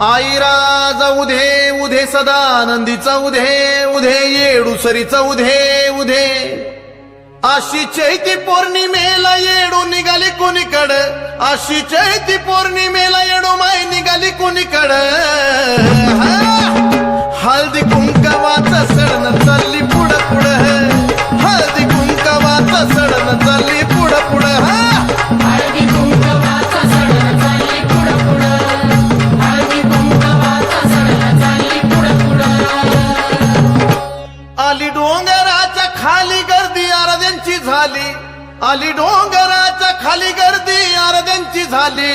आईराज उधे उधे सदानंदीचा उधे उधे येडूसरीचा उधे उधे. अशी चैती पौर्णिमेला येडू निघाली कोणीकड. अशी चैती पौर्णिमेला येडू माय निघाली कोणीकड. हळदी कुंभ खाली गर्दी आरद्यांची झाली. आली डोंगराच्या खाली गर्दी आराध्यांची झाली.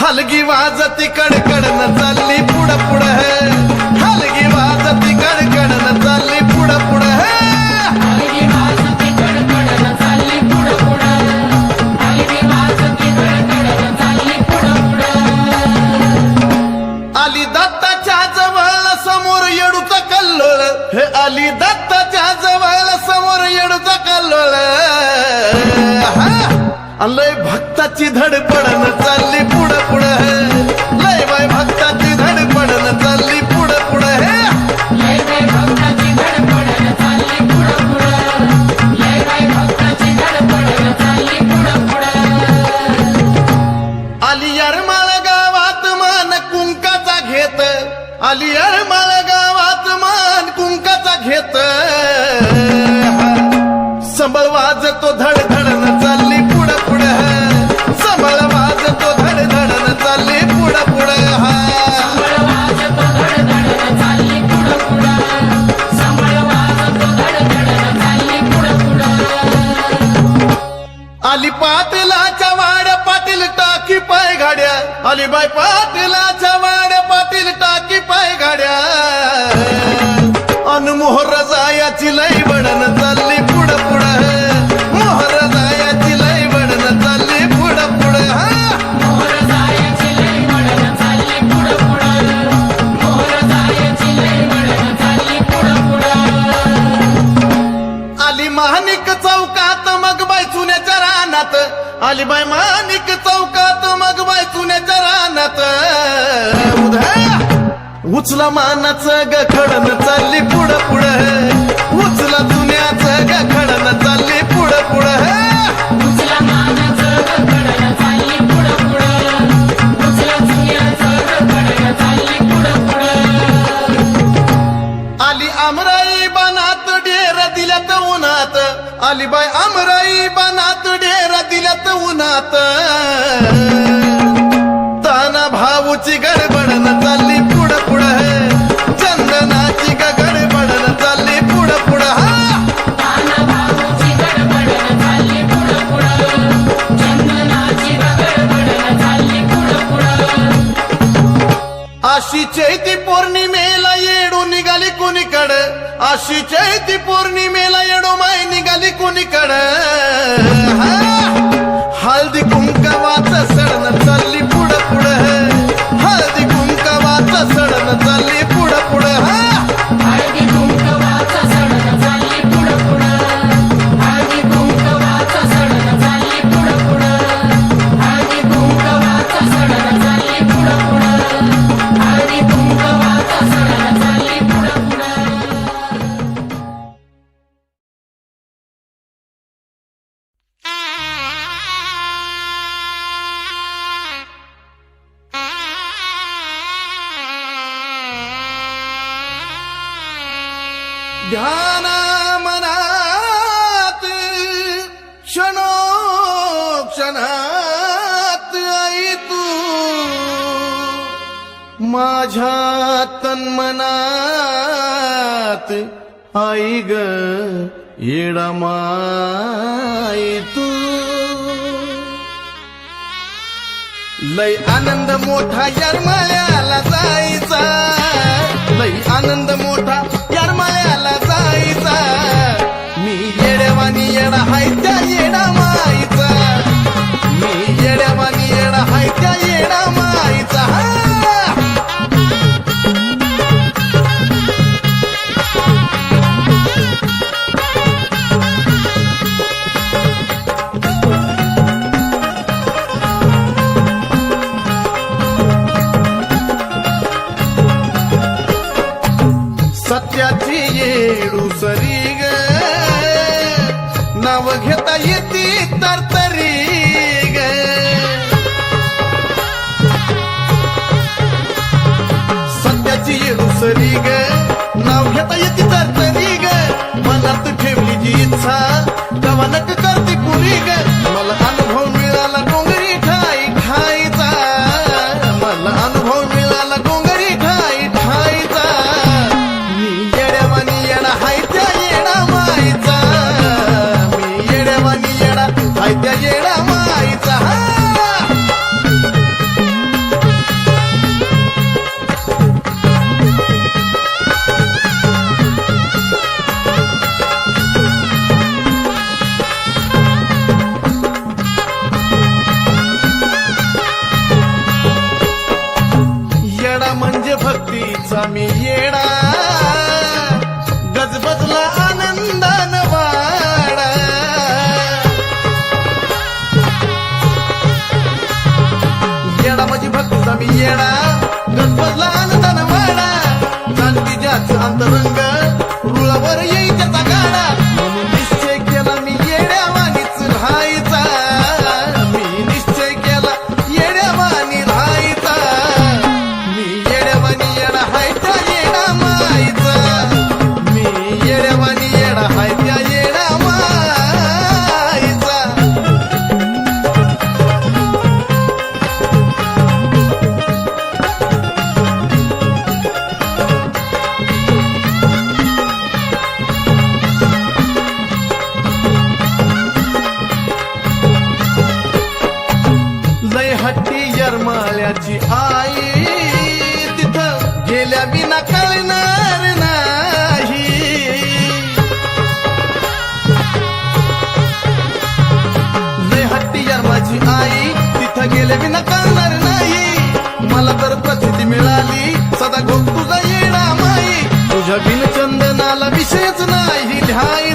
हलगी वाजती कडकडन चालली पुढं पुढं. अली दत्ताच्या जवळ समोर येडूचा कल्लोळ. लय भक्ताची धडपडन चालली पुढं पुढं. लय बाय भक्ताची धडपडन चालली पुढं पुढं. आली बाय वाड्या पाटील टाकी पाय गाड्या. अन मोहर जायाची लई बडन चालली पुढं पुढं. मोहर जायाची लई बडन चालली पुढं पुढं. हा मोहर आली मानिक चौकात मग बाय चुन्याच्या रानात. आली बाय मानिक चौकात मग बाय चुन्याच्या रानात. उधा उचला मानाचं गखडन चालली पुढं पुढं. उचला ग गखडन चालली पुढं पुढं. उचला मानाचं माझ्या तन्मनात आई ग येडा तू. लय आनंद मोठा यारमाळ्याला जायचा. लय आनंद मोठा यारमाळ्याला जायचा. मी येड्यावानी येडा हाय त्या येडा मायचा मी येड्यावानी येडा हाय त्या येडा मायचा सासरी ग नाव घेता येते तर तरी ग मनात ठेवली जी इच्छा गवानक करते पुरी ग i'm telling antaranga বিশেষ নাই হিলহায়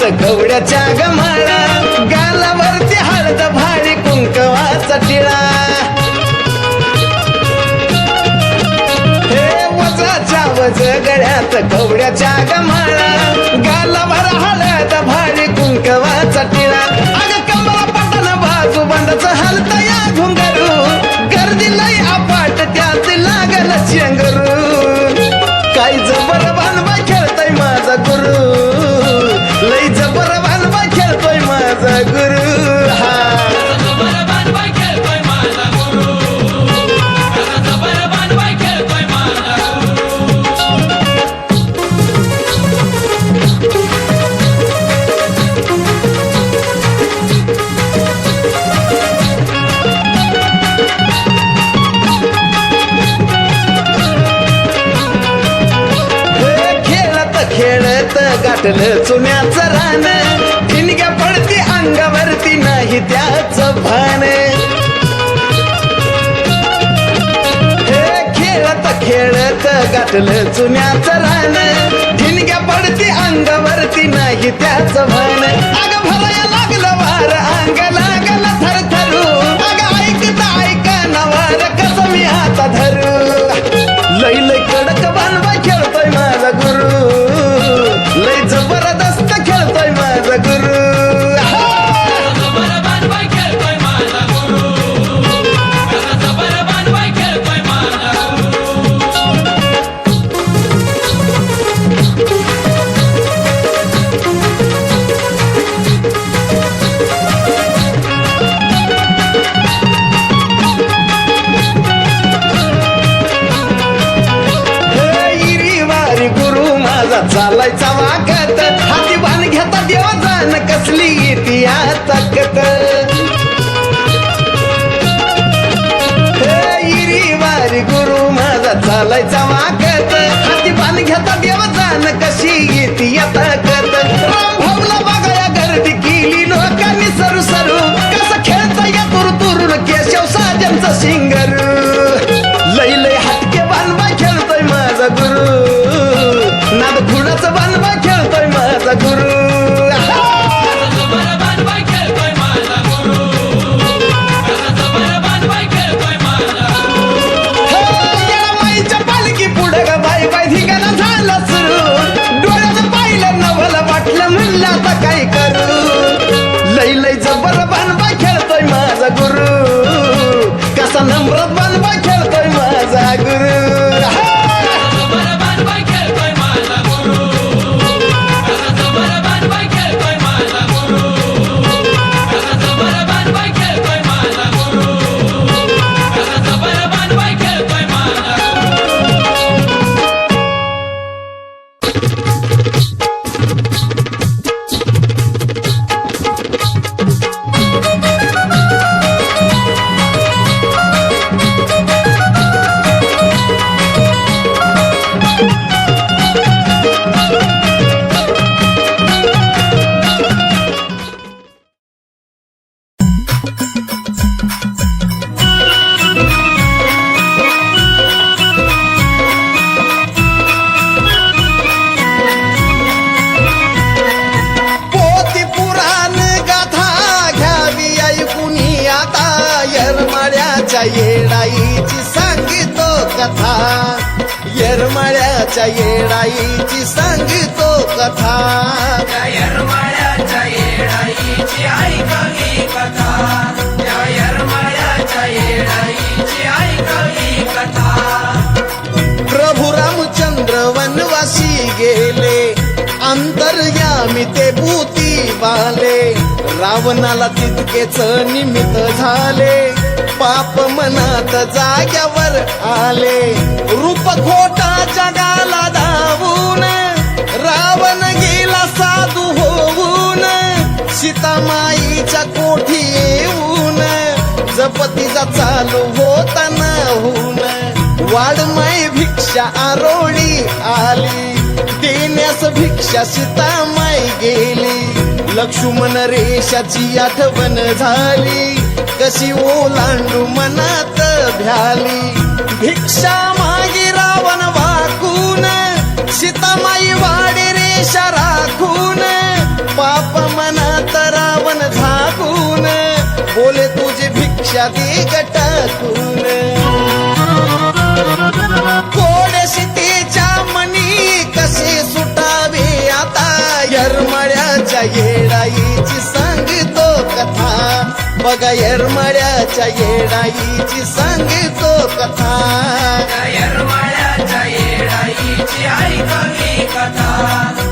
नाच गवड्याच्या गमाळा गालावरती हळद भाळी कुंकवाचा टिळा. हे वज्राच्या वज गळ्यात गवड्याच्या गमाळा गालावर हळद भाळी कुंकवाचा टिळा. अग कमला पटन बाजू बंदच हलत या घुंगरू हा खेळत गाठलं चुन्याचं रान. ठिणग्या पडती अंगावरती नाही त्याच भान. खेळत खेळत गाठलं चुन्याचं रान. ठिणग्या पडती अंगावरती नाही त्याच भान. अग भराया लागलं वार अंग लागलं थरथरू. अग ऐकता ऐका नवार कसं मी आता धरू. लई लई कडक अंतर्यामी ते भूती वाले. रावणाला तितकेच निमित्त झाले. पाप मनात जाग्यावर आले. रूप खोटा जगाला धावून रावण गेला साधू होऊन. सीतामाईच्या कोठी येऊन जपतीचा चालू होताना होऊन. वाडमाई भिक्षा आरोळी आली. रेषा सीता सीतामाई गेली. लक्ष्मण रेषाची आठवण झाली. कशी ओलांडू मनात भ्याली. भिक्षा मागी रावण वाकून सीतामाई वाडे रेषा राखून पाप मनात रावण झाकून बोले तुझी भिक्षा दे गटाकून यरमळ्याच्या येडाईची सांगतो कथा. बघा यरमळ्याच्या येडाईची सांगतो कथा. येरमाळ्याच्या येडाईची ऐकली कथा.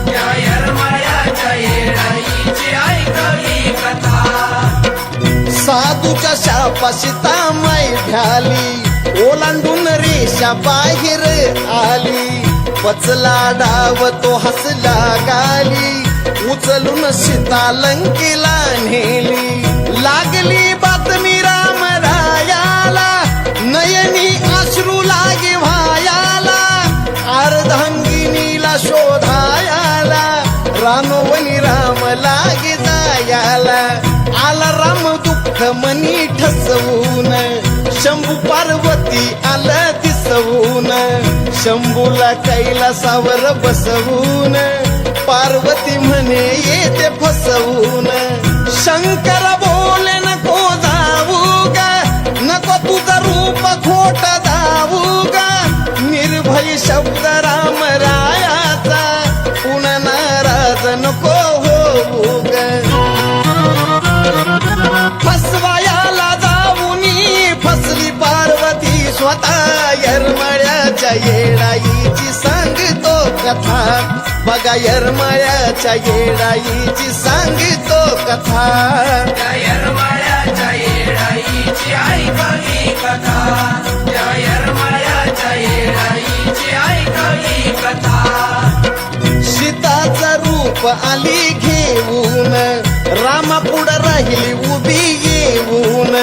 त्या येरमाळ्याच्या येडाईची ऐकली कथा. साधूच्या शापा सीतामाई भ्याली ओलांडून रेषा बाहेर आली. पचला डाव तो हसला गाली. उचलून सीता लंकेला नेली. लागली बातमी राम रायाला नयनी अश्रू लागे व्हायाला अर्धांगिनीला शोधायाला रामवनी राम लागे जायाला. आला राम दुःख मनी ठसवून शंभू पार्वती आलं दिसवून. शंभूला कैलासावर बसवून पार्वती म्हणे येते फसवून. शंकर बोले नको जाऊ ग नको तुझं रूप खोट दावू ग. निर्भय शब्द राम राया कथा. बघा यरमळ्याच्या येडाईची सांगतो कथा. येरमाळ्याच्या येडाईची कथा. येरमाळ्याच्या येडाईची कथा. सीताचं रूप आली घेऊन रामापुढं राहिली उभी येऊन.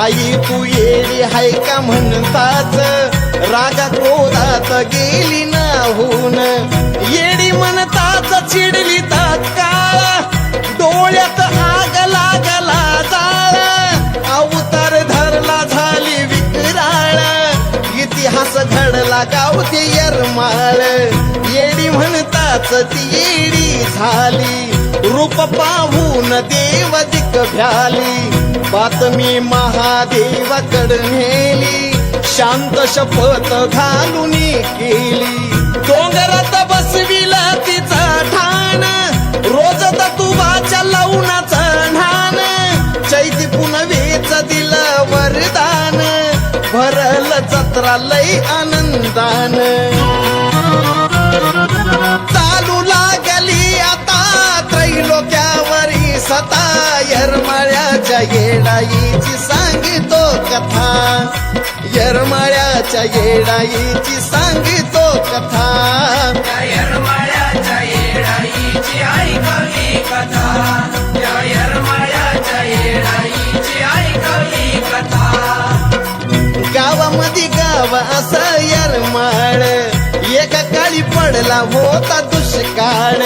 आई तू येडी हाय का म्हणतात रागा क्रोधात गेली राहून. येडी म्हणतात चिडली तात्काळ डोळ्यात आग लागला जाळ. अवतार धरला झाली विकराळ. इतिहास घडला गावती यरमाळ. येडी म्हणताच ती येडी झाली. रूप पाहून देव दिक भ्याली बातमी महादेवाकड नेली. शांत शपथ घालून केली. जत्रा लय आनंदान. चालू लागली आता त्रैलोक्यावरी सता यरमाळ्याच्या येडाईची सांगितो कथा. यरमाळ्याच्या येडाईची सांगितो कथा. यरमाळ्याच्या येडाईची ऐकली कथा. पडला होता दुष्काळ.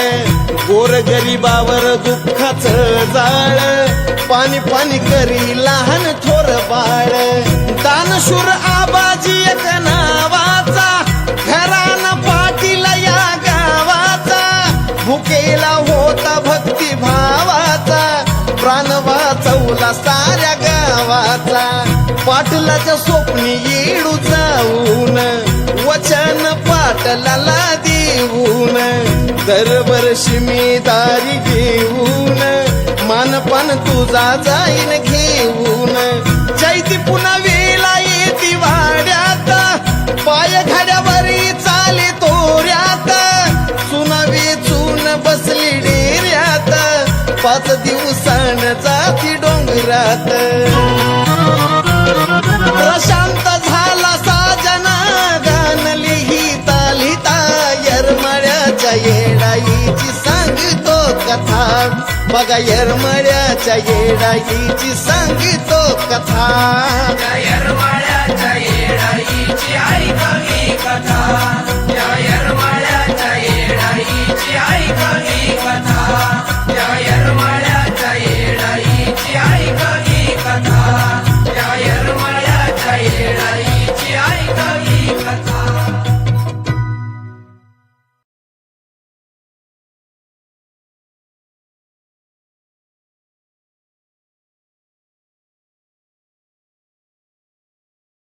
गोर गरिबावर दुःखाचं जाळ. पाणी पाणी करी लहान थोर बाळ. दानशूर आबाजी एक नावाचा. घरान पाटीला या गावाचा. भुकेला होता भक्ती भावाचा. प्राण वाचवला साऱ्या गावाचा. पाटलाच्या स्वप्नी येडू जाऊन. वचन पाटलाला लक्ष्मी दारी घेऊन मानपान तुझा जाईन घेऊन. चैती पुन्हा वेला येती वाड्यात पाय घड्यावरी चाले तोऱ्यात. सुनावी चून बसली डेऱ्यात पाच दिवसाण जाती डोंगरात. येडाईची सांगतो कथा. बघा येरमळ्याच्या येडाईची सांगतो कथा. येरमळ्याच्या येडाईची ऐकावी कथा. येरमळ्याच्या येडाईची ऐकावी कथा.